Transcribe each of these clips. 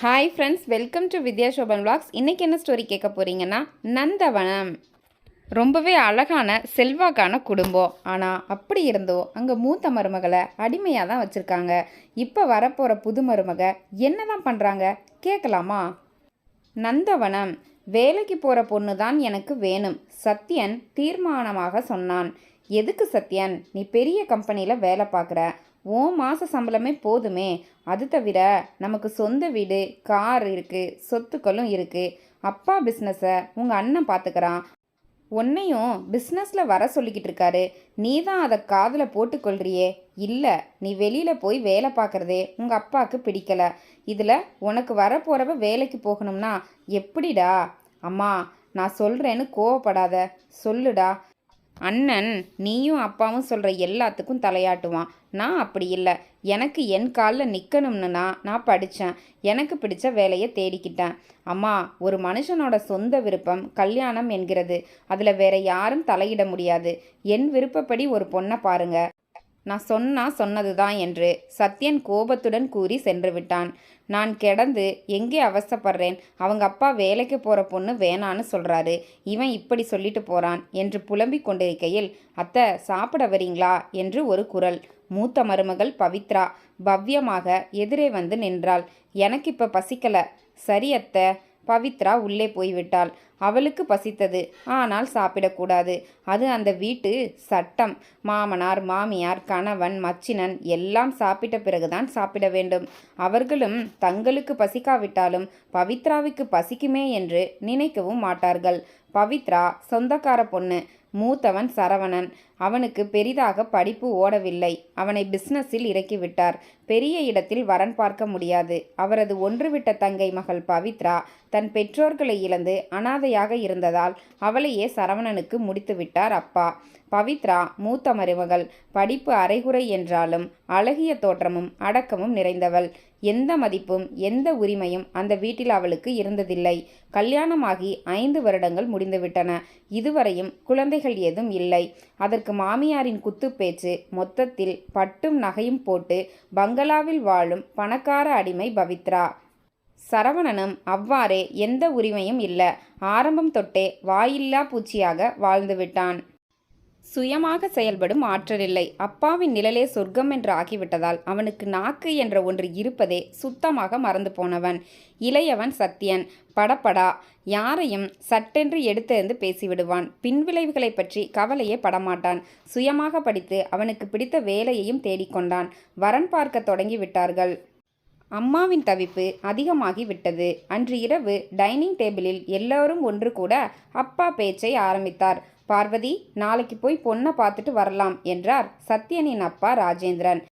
Hi friends welcome to Vidya Shobhan vlogs. இன்றைக்கி என்ன story கேட்க போகிறீங்கன்னா நந்தவனம். ரொம்பவே அழகான செல்வாக்கான குடும்பம். ஆனால் அப்படி இருந்தோ அங்கே மூத்த மருமகளை அடிமையாக தான் வச்சுருக்காங்க. இப்போ வரப்போகிற புது மருமக என்ன தான் பண்ணுறாங்க கேட்கலாமா? நந்தவனம் வேலைக்கு போகிற பொண்ணு தான் எனக்கு வேணும். சத்யன் தீர்மானமாக சொன்னான். எதுக்கு சத்யன்? நீ பெரிய கம்பெனியில் வேலை பார்க்குற. ஓ மாத சம்பளமே போதுமே. அது தவிர நமக்கு சொந்த வீடு கார் இருக்குது சொத்துக்களும் இருக்குது அப்பா பிஸ்னஸை உங்கள் அண்ணன் பார்த்துக்கிறான் உன்னையும் பிஸ்னஸில் வர சொல்லிக்கிட்டு இருக்காரு. நீ தான் அதை காதில் போட்டுக்கொள்றியே. இல்லை நீ வெளியில் போய் வேலை பார்க்குறதே உங்கள் அப்பாவுக்கு பிடிக்கலை. இதில் உனக்கு வரப்போகிறவ வேலைக்கு போகணும்னா எப்படிடா? அம்மா நான் சொல்கிறேன்னு கோவப்படாத. சொல்லுடா. அண்ணன் நீயும் அப்பாவும் சொல்கிற எல்லாத்துக்கும் தலையாட்டுவான். நான் அப்படி இல்லை. எனக்கு என் காலில் நிற்கணும்னுனா நான் படித்தேன் எனக்கு பிடிச்ச வேலையை தேடிக்கிட்டேன். அம்மா ஒரு மனுஷனோட சொந்த விருப்பம் கல்யாணம் என்கிறது. அதில் வேற யாரும் தலையிட முடியாது. என் விருப்பப்படி ஒரு பொண்ணை பாருங்க. நான் சொன்னா சொன்னதுதான் என்று சத்யன் கோபத்துடன் கூறி சென்று விட்டான். நான் கிடந்து எங்கே அவஸ்தைப்படுறேன் அவங்க அப்பா வேலைக்கு போகிற பொண்ணு வேணான்னு சொல்கிறாரு இவன் இப்படி சொல்லிட்டு போகிறான் என்று புலம்பிக் கொண்டிருக்கையில் அத்தை சாப்பிட வரீங்களா? என்று ஒரு குரல். மூத்த மருமகள் பவித்ரா பவ்யமாக எதிரே வந்து நின்றாள். எனக்கு இப்போ பசிக்கல. சரி அத்தை. பவித்ரா உள்ளே போய்விட்டாள். அவளுக்கு பசித்தது. ஆனால் சாப்பிடக்கூடாது. அது அந்த வீட்டு சட்டம். மாமனார் மாமியார் கணவன் மச்சினன் எல்லாம் சாப்பிட்ட பிறகுதான் சாப்பிட வேண்டும். அவர்களும் தங்களுக்கு பசிக்காவிட்டாலும் பவித்ராவுக்கு பசிக்குமே என்று நினைக்கவும் மாட்டார்கள். பவித்ரா சொந்தக்கார பொண்ணு. மூத்தவன் சரவணன். அவனுக்கு பெரிதாக படிப்பு ஓடவில்லை. அவனை பிஸ்னஸில் இறக்கிவிட்டார். பெரிய இடத்தில் வரன் பார்க்க முடியாது. அவரது ஒன்றுவிட்ட தங்கை மகள் பவித்ரா தன் பெற்றோர்களை இழந்து அனாதையாக இருந்ததால் அவளையே சரவணனுக்கு முடித்துவிட்டார் அப்பா. பவித்ரா மூத்த மருமகள். படிப்பு அரைகுறை என்றாலும் அழகிய தோற்றமும் அடக்கமும் நிறைந்தவள். எந்த மதிப்பும் எந்த உரிமையும் அந்த வீட்டில் அவளுக்கு இருந்ததில்லை. கல்யாணமாகி ஐந்து வருடங்கள் முடிந்துவிட்டன. இதுவரையும் குழந்தைகள் ஏதும் இல்லை. அதற்கு மாமியாரின் குத்துப்பேச்சு மொத்தத்தில் பட்டும் நகையும் போட்டு பங்களாவில் வாழும் பணக்கார அடிமை பவித்ரா. சரவணனும் அவ்வாறே எந்த உரிமையும் இல்லை. ஆரம்பம் தொட்டே வாயில்லா பூச்சியாக வாழ்ந்துவிட்டான். சுயமாக செயல்படும் ஆற்றலில்லை அப்பாவின் நிழலே சொர்க்கம் என்று ஆகிவிட்டதால் அவனுக்கு நாக்கு என்ற ஒன்று இருப்பதே சுத்தமாக மறந்து போனவன். இளையவன் சத்தியன். படப்படா. யாரையும் சட்டென்று எடுத்தெறிந்து பேசிவிடுவான். பின்விளைவுகளை பற்றி கவலையே படமாட்டான். சுயமாக படித்து அவனுக்கு பிடித்த வேலையையும் தேடிக்கொண்டான் வரன் பார்க்க தொடங்கி விட்டார்கள். அம்மாவின் தவிப்பு அதிகமாகி விட்டது. அன்று இரவு டைனிங் டேபிளில் எல்லோரும் ஒன்று கூட அப்பா பேச்சை ஆரம்பித்தார். பார்வதி நாளைக்கு போய் பொண்ணை பார்த்துட்டு வரலாம் என்றார் சத்யனின் அப்பா ராஜேந்திரன்.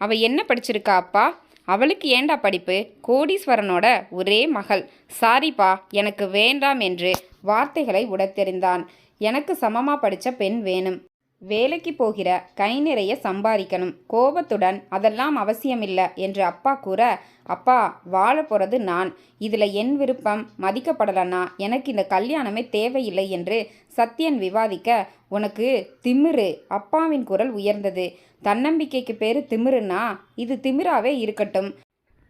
அவ என்ன படிச்சிருக்கா அப்பா? அவளுக்கு ஏண்டா படிப்பு? கோடீஸ்வரனோட ஒரே மகள். சாரிப்பா எனக்கு வேண்டாம் என்று வார்த்தைகளை உடத்தெறிந்தான். எனக்கு சமமாக படித்த பெண் வேணும். வேலைக்கு போகிற கை நிறைய சம்பாதிக்கணும். கோபத்துடன் அதெல்லாம் அவசியமில்லை என்று அப்பா கூற அப்பா வாழ போகிறது நான். இதில் என் விருப்பம். மதிக்கப்படலைன்னா எனக்கு இந்த கல்யாணமே தேவையில்லை என்று சத்யன் விவாதிக்க உனக்கு திமிரு. அப்பாவின் குரல் உயர்ந்தது. தன்னம்பிக்கைக்கு பேர் திமிருன்னா இது திமிராவே இருக்கட்டும்.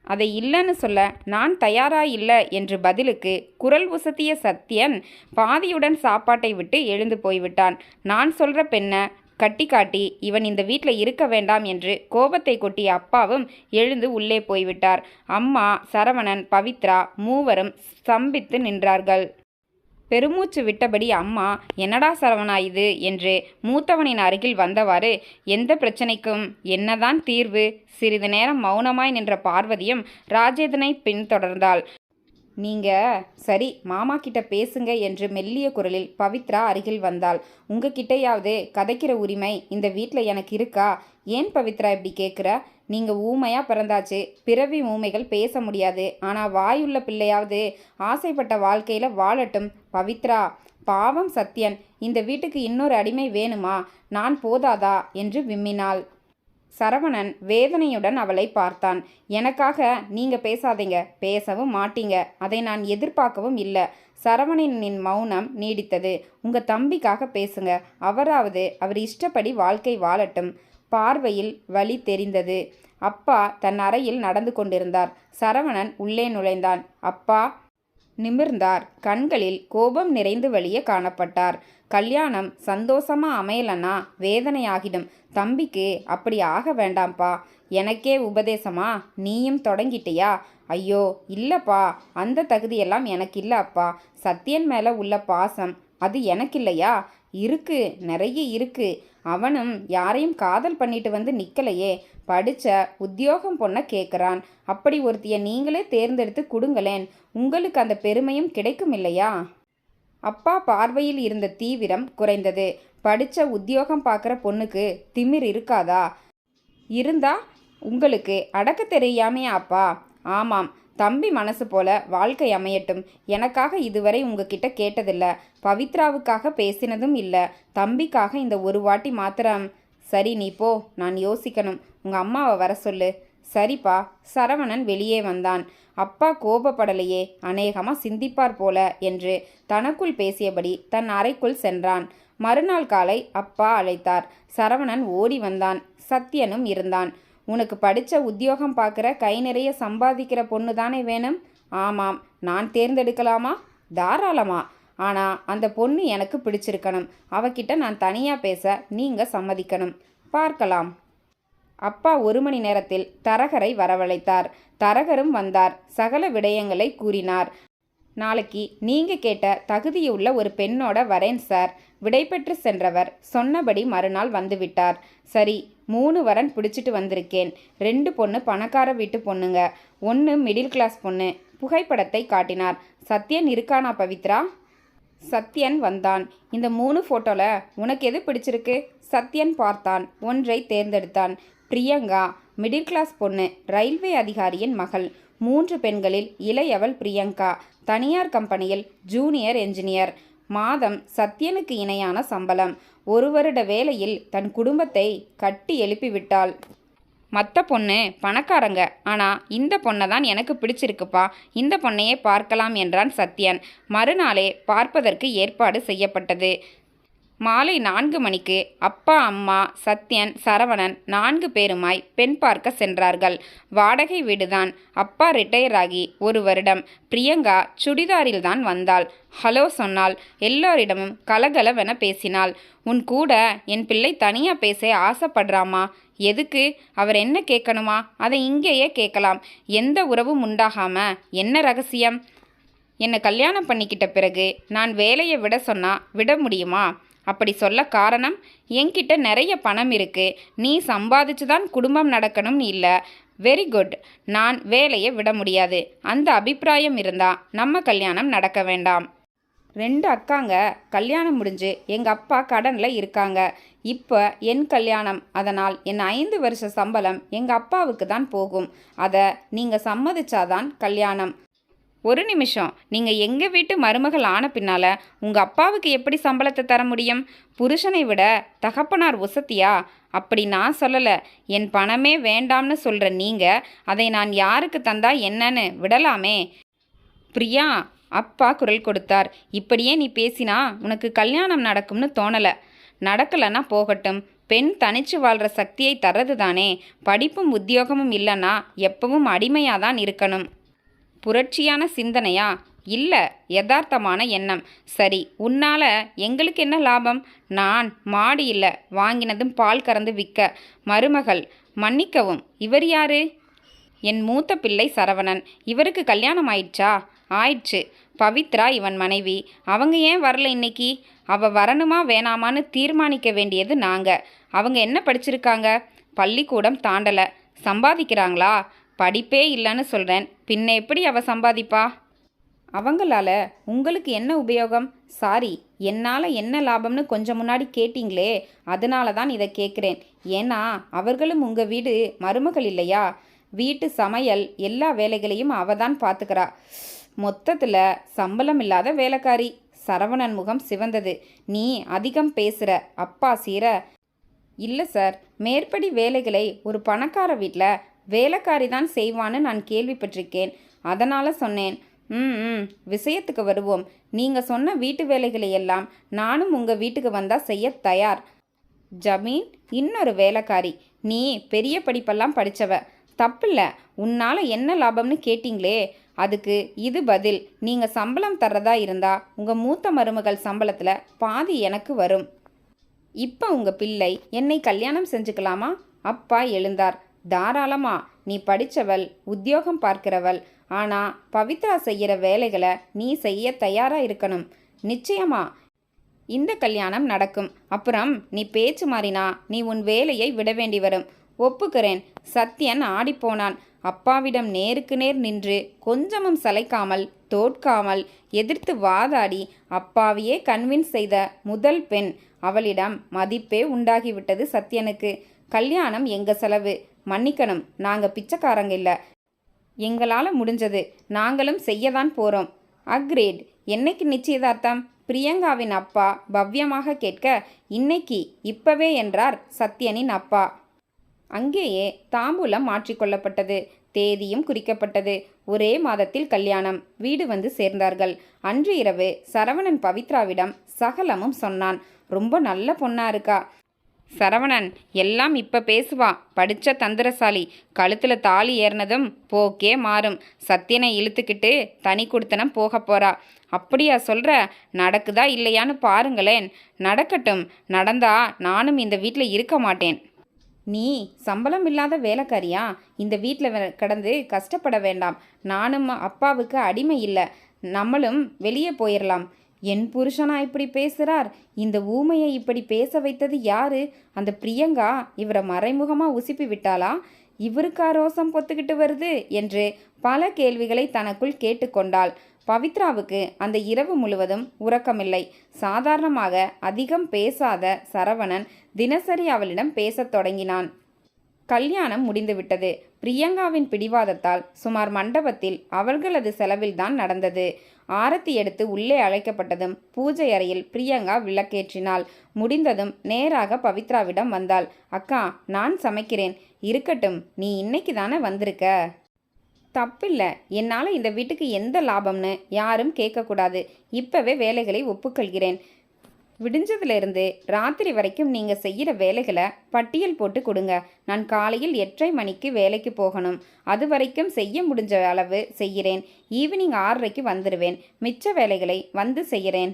அதை இல்லைன்னு சொல்ல நான் தயாரா இல்லை என்று பதிலுக்கு குரல் உசத்திய சத்யன் பாதியுடன் சாப்பாட்டை விட்டு எழுந்து போய்விட்டான். நான் சொல்கிற பெண்ணை கட்டி காட்டி இவன் இந்த வீட்டில் இருக்க வேண்டாம் என்று கோபத்தை கொட்டிய அப்பாவும் எழுந்து உள்ளே போய்விட்டார். அம்மா சரவணன் பவித்ரா மூவரும் ஸ்தம்பித்து நின்றார்கள். பெருமூச்சு விட்டபடி அம்மா என்னடா சரவணா இது? என்று மூத்தவனின் அருகில் வந்தவாறு எந்த பிரச்சனைக்கும் என்னதான் தீர்வு? சிறிது நேரம் மௌனமாய் நின்ற பார்வதியும் ராஜேதனை பின்தொடர்ந்தாள். நீங்க சரி மாமா கிட்ட பேசுங்க என்று மெல்லிய குரலில் பவித்ரா அருகில் வந்தாள். உங்ககிட்டயாவது கதைக்கிற உரிமை இந்த வீட்டில் எனக்கு இருக்கா? ஏன் பவித்ரா இப்படி கேட்குற நீங்கள் ஊமையாக பிறந்தாச்சு. பிறவி ஊமைகள் பேச முடியாது. ஆனால் வாயுள்ள பிள்ளையாவது ஆசைப்பட்ட வாழ்க்கையில் வாழட்டும். பவித்ரா பாவம் சத்யன். இந்த வீட்டுக்கு இன்னொரு அடிமை வேணுமா? நான் போதாதா? என்று விம்மினாள். சரவணன் வேதனையுடன் அவளை பார்த்தான். எனக்காக நீங்க பேசாதீங்க. பேசவும் மாட்டீங்க. அதை நான் எதிர்பார்க்கவும் இல்லை. சரவணனின் மௌனம் நீடித்தது. உங்க தம்பிக்காக பேசுங்க. அவராவது அவர் இஷ்டப்படி வாழ்க்கை வாழட்டும் பார்வையில் வழி தெரிந்தது. அப்பா தன் அறையில் நடந்து கொண்டிருந்தார். சரவணன் உள்ளே நுழைந்தான். அப்பா! நிமிர்ந்தார். கண்களில் கோபம் நிறைந்து வழிய காணப்பட்டார். கல்யாணம் சந்தோஷமா அமையலன்னா வேதனையாகிடும். தம்பிக்கு அப்படி ஆக வேண்டாம்ப்பா. எனக்கே உபதேசமா? நீயும் தொடங்கிட்டியா? ஐயோ இல்லப்பா. அந்த தகுதியெல்லாம் எனக்கு இல்லை அப்பா. சத்யன் மேலே உள்ள பாசம் அது எனக்கு இல்லையா இருக்கு. நிறைய இருக்கு. அவனும் யாரையும் காதல் பண்ணிட்டு வந்து நிற்கலையே படிச்ச உத்தியோகம் பொண்ண கேட்குறான் அப்படி ஒருத்திய நீங்களே தேர்ந்தெடுத்து கொடுங்களேன். உங்களுக்கு அந்த பெருமையும் கிடைக்கும் இல்லையா அப்பா பார்வையில் இருந்த தீவிரம் குறைந்தது. படித்த உத்தியோகம் பார்க்குற பொண்ணுக்கு திமிர் இருக்காதா? இருந்தா உங்களுக்கு அடக்க தெரியாமையா அப்பா. ஆமாம் தம்பி மனசு போல வாழ்க்கை அமையட்டும். எனக்காக இதுவரை உங்ககிட்ட கேட்டதில்ல. பவித்ராவுக்காக பேசினதும் இல்லை. தம்பிக்காக இந்த ஒரு வாட்டி மாத்திரம். சரி நீ போ. நான் யோசிக்கணும். உங்கள் அம்மாவை வர சொல்லு. சரிப்பா சரவணன் வெளியே வந்தான். அப்பா கோபப்படலையே அநேகமாக சிந்திப்பார் போல என்று தனக்குள் பேசியபடி தன் அறைக்குள் சென்றான். மறுநாள் காலை அப்பா அழைத்தார். சரவணன் ஓடி வந்தான். சத்யனும் இருந்தான். உனக்கு படித்த உத்தியோகம் பார்க்குற கை நிறைய சம்பாதிக்கிற பொண்ணு தானே வேணும்? ஆமாம். நான் தேர்ந்தெடுக்கலாமா? தாராளமா. ஆனால் அந்த பொண்ணு எனக்கு பிடிச்சிருக்கணும். அவகிட்ட நான் தனியாக பேச நீங்கள் சம்மதிக்கணும். பார்க்கலாம். அப்பா ஒரு மணி நேரத்தில் தரகரை வரவழைத்தார். தரகரும் வந்தார். சகல விடயங்களை கூறினார். நாளைக்கு நீங்கள் கேட்ட தகுதியுள்ள ஒரு பெண்ணோட வரேன் சார். விடைபெற்று சென்றவர் சொன்னபடி மறுநாள் வந்துவிட்டார். சரி மூணு வரன் பிடிச்சிட்டு வந்திருக்கேன். ரெண்டு பொண்ணு பணக்கார வீட்டு பொண்ணுங்க. ஒன்று மிடில் கிளாஸ் பொண்ணு. புகைப்படத்தை காட்டினார். சத்யன் இருக்கானா பவித்ரா? சத்யன் வந்தான். இந்த மூணு ஃபோட்டோவில் உனக்கு எது பிடிச்சிருக்கு? சத்யன் பார்த்தான். ஒன்றை தேர்ந்தெடுத்தான். பிரியங்கா மிடில் கிளாஸ் பொண்ணு ரயில்வே அதிகாரியின் மகள். மூன்று பெண்களில் இளையவள் பிரியங்கா. தனியார் கம்பெனியில் ஜூனியர் என்ஜினியர். மாதம் சத்யனுக்கு இணையான சம்பளம். ஒரு வருட வேலையில் தன் குடும்பத்தை கட்டி எழுப்பிவிட்டாள். மற்ற பொண்ணு பணக்காரங்க. ஆனால் இந்த பொண்ணை தான் எனக்கு பிடிச்சிருக்குப்பா. இந்த பொண்ணையே பார்க்கலாம் என்றான் சத்யன். மறுநாளே பார்ப்பதற்கு ஏற்பாடு செய்யப்பட்டது. மாலை நான்கு மணிக்கு அப்பா அம்மா சத்யன் சரவணன் நான்கு பேருமாய் பெண் பார்க்க சென்றார்கள். வாடகை வீடுதான். அப்பா ரிட்டையர் ஆகி ஒரு வருடம். பிரியங்கா சுடிதாரில் தான் வந்தாள். ஹலோ சொன்னாள். எல்லோரிடமும் கலகலவென பேசினாள். உன் கூட என் பிள்ளை தனியாக பேச ஆசைப்படுறாமா எதுக்கு? அவர் என்ன கேட்கணுமா? அதை இங்கேயே கேட்கலாம். எந்த உறவும் உண்டாகாம? என்ன ரகசியம்? என்னை கல்யாணம் பண்ணிக்கிட்ட பிறகு நான் வேலையை விட சொன்னால் விட முடியுமா? அப்படி சொல்ல காரணம் என்கிட்ட நிறைய பணம் இருக்கு. நீ சம்பாதிச்சு தான் குடும்பம் நடக்கணும்னு இல்லை. வெரி குட் நான் வேலையை விட முடியாது. அந்த அபிப்பிராயம் இருந்தால் நம்ம கல்யாணம் நடக்க வேண்டாம். ரெண்டு அக்காங்க கல்யாணம் முடிஞ்சு எங்கள் அப்பா கடனில் இருக்காங்க. இப்போ என் கல்யாணம் அதனால் என் ஐந்து வருஷ சம்பளம் எங்கள் அப்பாவுக்கு தான் போகும். அதை நீங்கள் சம்மதிச்சாதான் கல்யாணம். ஒரு நிமிஷம். நீங்கள் எங்கள் வீட்டு மருமகள் ஆன பின்னால் உங்கள் அப்பாவுக்கு எப்படி சம்பளத்தை தர முடியும்? புருஷனை விட தகப்பனார் உசத்தியா அப்படி நான் சொல்லலை. என் பணமே வேண்டாம்னு சொல்கிற நீங்கள் அதை நான் யாருக்கு தந்தா என்னன்னு விடலாமே. பிரியா அப்பா குரல் கொடுத்தார். இப்படியே நீ பேசினா உனக்கு கல்யாணம் நடக்கும்னு தோணலை. நடக்கலைன்னா போகட்டும். பெண் தனிச்சு வாழ்கிற சக்தியை தர்றது தானே படிப்பும் உத்தியோகமும் இல்லைன்னா எப்பவும் அடிமையாக தான் இருக்கணும். புரட்சியான சிந்தனையா? இல்லை யதார்த்தமான எண்ணம். சரி உன்னால் எங்களுக்கு என்ன லாபம்? நான் மாடு இல்லை வாங்கினதும் பால் கறந்து விற்க. மருமகள் மன்னிக்கவும் இவர் யாரு? என் மூத்த பிள்ளை சரவணன். இவருக்கு கல்யாணம் ஆயிடுச்சா? ஆயிடுச்சு. பவித்ரா இவன் மனைவி. அவங்க ஏன் வரல இன்னைக்கு? அவ வரணுமா வேணாமான்னு தீர்மானிக்க வேண்டியது நாங்க. அவங்க என்ன படிச்சிருக்காங்க? பள்ளிக்கூடம் தாண்டல. சம்பாதிக்கிறாங்களா? படிப்பே இல்லைன்னு சொல்கிறேன் பின்ன எப்படி அவ சம்பாதிப்பா? அவங்களால உங்களுக்கு என்ன உபயோகம்? சாரி என்னால் என்ன லாபம்னு கொஞ்சம் முன்னாடி கேட்டிங்களே அதனால தான் இதை கேட்குறேன் ஏன்னா அவர்களும் உங்கள் வீடு மருமகள் இல்லையா? வீட்டு சமையல் எல்லா வேலைகளையும் அவ தான் பார்த்துக்கிறா மொத்தத்தில் சம்பளம் இல்லாத வேலைக்காரி. சரவணன் முகம் சிவந்தது. நீ அதிகம் பேசுகிற அப்பா சீர இல்லை சார் மேற்படி வேலைகளை ஒரு பணக்கார வீட்டில் வேலைக்காரி தான் செய்வான்னு நான் கேள்விப்பட்டிருக்கேன். அதனால் சொன்னேன் ம் ம் விஷயத்துக்கு வருவோம். நீங்கள் சொன்ன வீட்டு வேலைகளை எல்லாம் நானும் உங்கள் வீட்டுக்கு வந்தால் செய்ய தயார். ஜமீன் இன்னொரு வேலைக்காரி. நீ பெரிய படிப்பெல்லாம் படித்தவ தப்பில்ல. உன்னால் என்ன லாபம்னு கேட்டிங்களே? அதுக்கு இது பதில். நீங்கள் சம்பளம் தர்றதா இருந்தால் உங்கள் மூத்த மருமகள் சம்பளத்தில் பாதி எனக்கு வரும். இப்போ உங்கள் பிள்ளை என்னை கல்யாணம் செஞ்சுக்கலாமா? அப்பா எழுந்தார். தாராளமா நீ படித்தவள் உத்தியோகம் பார்க்கிறவள். ஆனால் பவித்ரா செய்கிற வேலைகளை நீ செய்ய தயாராக இருக்கணும். நிச்சயமா இந்த கல்யாணம் நடக்கும். அப்புறம் நீ பேச்சு மாறினா நீ உன் வேலையை விட வேண்டி வரும். ஒப்புக்கிறேன் சத்யன் ஆடிப்போனான். அப்பாவிடம் நேருக்கு நேர் நின்று கொஞ்சமும் சளைக்காமல் தோற்காமல் எதிர்த்து வாதாடி அப்பாவையே கன்வின்ஸ் செய்த முதல் பெண் அவளிடம் மதிப்பே உண்டாகிவிட்டது சத்யனுக்கு. கல்யாணம் எங்க செலவு? மன்னிக்கணும். நாங்கள் பிச்சைக்காரங்க இல்லை. எங்களால் முடிஞ்சது. நாங்களும் செய்ய தான் போகிறோம் அக்ரேட். என்னைக்கு நிச்சயதார்த்தம்? பிரியங்காவின் அப்பா பவ்யமாக கேட்க இன்னைக்கு இப்பவே என்றார் சத்யனின் அப்பா. அங்கேயே தாம்பூலம் மாற்றிக்கொள்ளப்பட்டது தேதியும் குறிக்கப்பட்டது. ஒரே மாதத்தில் கல்யாணம். வீடு வந்து சேர்ந்தார்கள். அன்று இரவு சரவணன் பவித்ராவிடம் சகலமும் சொன்னான். ரொம்ப நல்ல பொண்ணா இருக்கா. சரவணன் எல்லாம் இப்ப பேசுவா. படிச்ச தந்திரசாலி. கழுத்துல தாலி ஏறினதும் போக்கே மாறும். சத்தியனை இழுத்துக்கிட்டு தனி கொடுத்தனம் போக போறா. அப்படியா சொல்ற? நடக்குதா இல்லையான்னு பாருங்களேன். நடக்கட்டும். நடந்தா நானும் இந்த வீட்டில் இருக்க மாட்டேன். நீ சம்பளம் இல்லாத வேலைக்காரியா? இந்த வீட்டில் கடந்து கஷ்டப்பட வேண்டாம். நானும் அப்பாவுக்கு அடிமை இல்லை. நம்மளும் வெளியே போயிடலாம் என் புருஷனா இப்படி பேசுறார்? இந்த ஊமையை இப்படி பேச வைத்தது யாரு? அந்த பிரியங்கா இவரை மறைமுகமா உசுப்பி விட்டாளா? இவருக்கா ரோசம் பொத்துக்கிட்டு வருது என்று பல கேள்விகளை தனக்குள் கேட்டுக்கொண்டாள். பவித்ராவுக்கு அந்த இரவு முழுவதும் உறக்கமில்லை. சாதாரணமாக அதிகம் பேசாத சரவணன் தினசரி அவளிடம் பேசத் தொடங்கினான். கல்யாணம் முடிந்துவிட்டது. பிரியங்காவின் பிடிவாதத்தால் சுமார் மண்டபத்தில் அவர்களது செலவில்தான் நடந்தது. ஆரத்தி எடுத்து உள்ளே அழைக்கப்பட்டதும் பூஜை அறையில் பிரியங்கா விளக்கேற்றினாள். முடிந்ததும் நேராக பவித்ராவிடம் வந்தாள். அக்கா நான் சமைக்கிறேன். இருக்கட்டும் நீ இன்னைக்கு தானே வந்திருக்க? தப்பில்லை. என்னால் இந்த வீட்டுக்கு எந்த லாபம்னு யாரும் கேட்கக்கூடாது. இப்போவே வேலைகளை ஒப்புக்கொள்கிறேன். விடிஞ்சதுலேருந்து ராத்திரி வரைக்கும் நீங்கள் செய்கிற வேலைகளை பட்டியல் போட்டு கொடுங்க. நான் காலையில் எட்டரை மணிக்கு வேலைக்கு போகணும். அது வரைக்கும் செய்ய முடிஞ்ச அளவு செய்கிறேன். ஈவினிங் ஆறரைக்கு வந்துடுவேன் மிச்ச வேலைகளை வந்து செய்கிறேன்.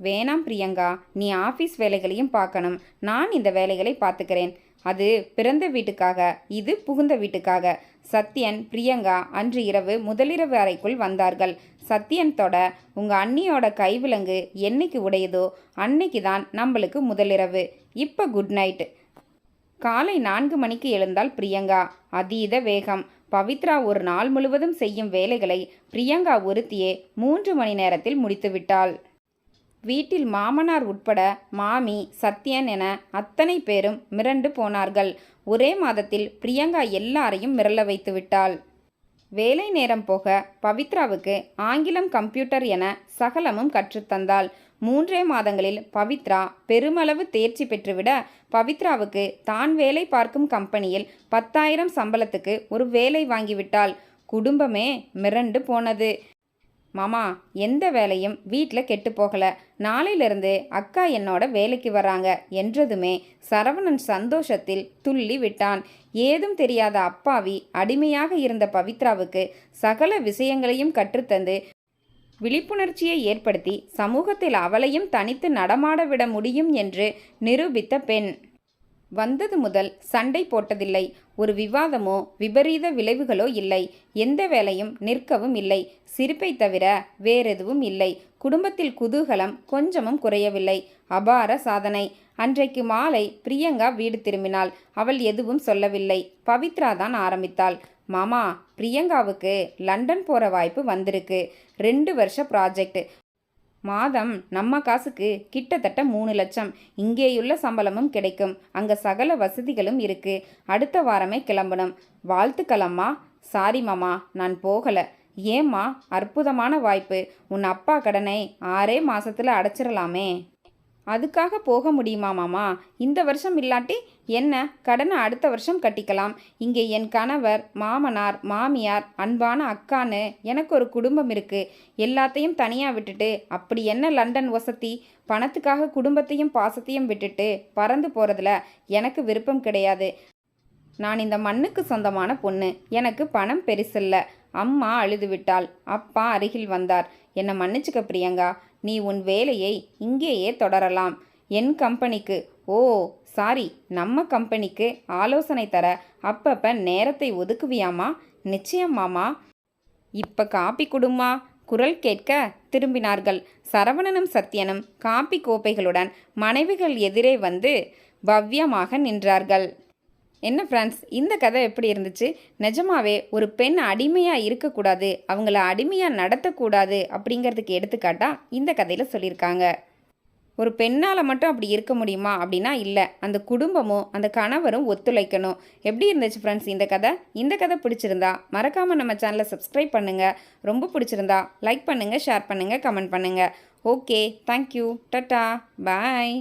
வேணாம் பிரியங்கா. நீ ஆஃபீஸ் வேலைகளையும் பார்க்கணும். நான் இந்த வேலைகளை பார்த்துக்கிறேன். அது பிறந்த வீட்டுக்காக இது புகுந்த வீட்டுக்காக. சத்யன் பிரியங்கா அன்று இரவு முதலிரவு அறைக்குள் வந்தார்கள். சத்யன் தொட உங்கள் அண்ணியோட கைவிலங்கு என்னைக்கு உடையுதோ அன்னைக்கு தான் நம்மளுக்கு முதலிரவு. இப்போ குட் நைட் காலை நான்கு மணிக்கு எழுந்தால் பிரியங்கா அதீத வேகம். பவித்ரா ஒரு நாள் முழுவதும் செய்யும் வேலைகளை பிரியங்கா ஒருத்தியே மூன்று மணி நேரத்தில் முடித்துவிட்டாள் வீட்டில் மாமனார் உட்பட மாமி சத்யன் என அத்தனை பேரும் மிரண்டு போனார்கள். ஒரே மாதத்தில் பிரியங்கா எல்லாரையும் மிரள வைத்து விட்டாள். வேலை நேரம் போக பவித்ராவுக்கு ஆங்கிலம் கம்ப்யூட்டர் என சகலமும் கற்றுத்தந்தாள். மூன்றே மாதங்களில் பவித்ரா பெருமளவு தேர்ச்சி பெற்றுவிட பவித்ராவுக்கு தான் வேலை பார்க்கும் கம்பெனியில் பத்தாயிரம் சம்பளத்துக்கு ஒரு வேலை வாங்கிவிட்டாள். குடும்பமே மிரண்டு போனது. மாமா எந்த வேலையும் வீட்டில் கெட்டு போகல. நாளையிலிருந்து அக்கா என்னோட வேலைக்கு வராங்க என்றதுமே சரவணன் சந்தோஷத்தில் துள்ளி விட்டான். ஏதும் தெரியாத அப்பாவி அடிமையாக இருந்த பவித்ராவுக்கு சகல விஷயங்களையும் கற்றுத்தந்து விழிப்புணர்ச்சியை ஏற்படுத்தி சமூகத்தில் அவளையும் தனித்து நடமாட விட முடியும் என்று நிரூபித்த பெண். வந்தது முதல் சண்டை போட்டதில்லை. ஒரு விவாதமோ விபரீத விளைவுகளோ இல்லை. எந்த வேலையும் நிற்கவும் இல்லை. சிரிப்பை தவிர வேறெதுவும் இல்லை. குடும்பத்தில் குதூகலம் கொஞ்சமும் குறையவில்லை. அபார சாதனை. அன்றைக்கு மாலை பிரியங்கா வீடு திரும்பினாள். அவள் எதுவும் சொல்லவில்லை. பவித்ரா தான் ஆரம்பித்தாள். மாமா பிரியங்காவுக்கு லண்டன் போகிற வாய்ப்பு வந்திருக்கு. ரெண்டு வருஷ ப்ராஜெக்ட் மாதம் நம்ம காசுக்கு கிட்டத்தட்ட மூணு லட்சம். இங்கேயுள்ள சம்பளமும் கிடைக்கும். அங்கே சகல வசதிகளும் இருக்கு. அடுத்த வாரமே கிளம்பணும். வாழ்த்துக்களம்மா சாரி மாமா நான் போகலை. ஏம்மா அற்புதமான வாய்ப்பு. உன் அப்பா கடனை ஆறே மாசத்துல அடைச்சிடலாமே அதுக்காக போக முடியுமா மாமா? இந்த வருஷம் இல்லாட்டி என்ன? கடனை அடுத்த வருஷம் கட்டிக்கலாம். இங்கே என் கணவர் மாமனார் மாமியார் அன்பான அக்கான்னு எனக்கு ஒரு குடும்பம் இருக்கு. எல்லாத்தையும் தனியாக விட்டுட்டு அப்படி என்ன லண்டன் வசதி? பணத்துக்காக குடும்பத்தையும் பாசத்தையும் விட்டுட்டு பறந்து போகிறதுல எனக்கு விருப்பம் கிடையாது. நான் இந்த மண்ணுக்கு சொந்தமான பொண்ணு. எனக்கு பணம் பெருசில்ல. அம்மா அழுது விட்டாள். அப்பா அருகில் வந்தார். என்னை மன்னிச்சுக்க பிரியங்கா. நீ உன் வேலையை இங்கேயே தொடரலாம். என் கம்பெனிக்கு ஓ சாரி நம்ம கம்பெனிக்கு ஆலோசனை தர அப்பப்ப நேரத்தை ஒதுக்குவியாமா? நிச்சயமாமா இப்ப காப்பி குடுமா? குரல் கேட்க திரும்பினார்கள். சரவணனும் சத்யனும் காப்பி கோப்பைகளுடன் மனைவிகள் எதிரே வந்து பவ்யமாக நின்றார்கள். என்ன ஃப்ரெண்ட்ஸ் இந்த கதை எப்படி இருந்துச்சு? நிஜமாவே ஒரு பெண் அடிமையாக இருக்கக்கூடாது அவங்கள அடிமையாக நடத்தக்கூடாது அப்படிங்கிறதுக்கு எடுத்துக்காட்டாக இந்த கதையில் சொல்லியிருக்காங்க. ஒரு பெண்ணால் மட்டும் அப்படி இருக்க முடியுமா அப்படின்னா இல்லை அந்த குடும்பமும் அந்த கணவரும் ஒத்துழைக்கணும். எப்படி இருந்துச்சு ஃப்ரெண்ட்ஸ் இந்த கதை? இந்த கதை பிடிச்சிருந்தா மறக்காமல் நம்ம சேனலை சப்ஸ்கிரைப் பண்ணுங்கள் ரொம்ப பிடிச்சிருந்தா லைக் பண்ணுங்கள் ஷேர் பண்ணுங்கள் கமெண்ட் பண்ணுங்கள் ஓகே தேங்க்யூ டட்டா பாய்.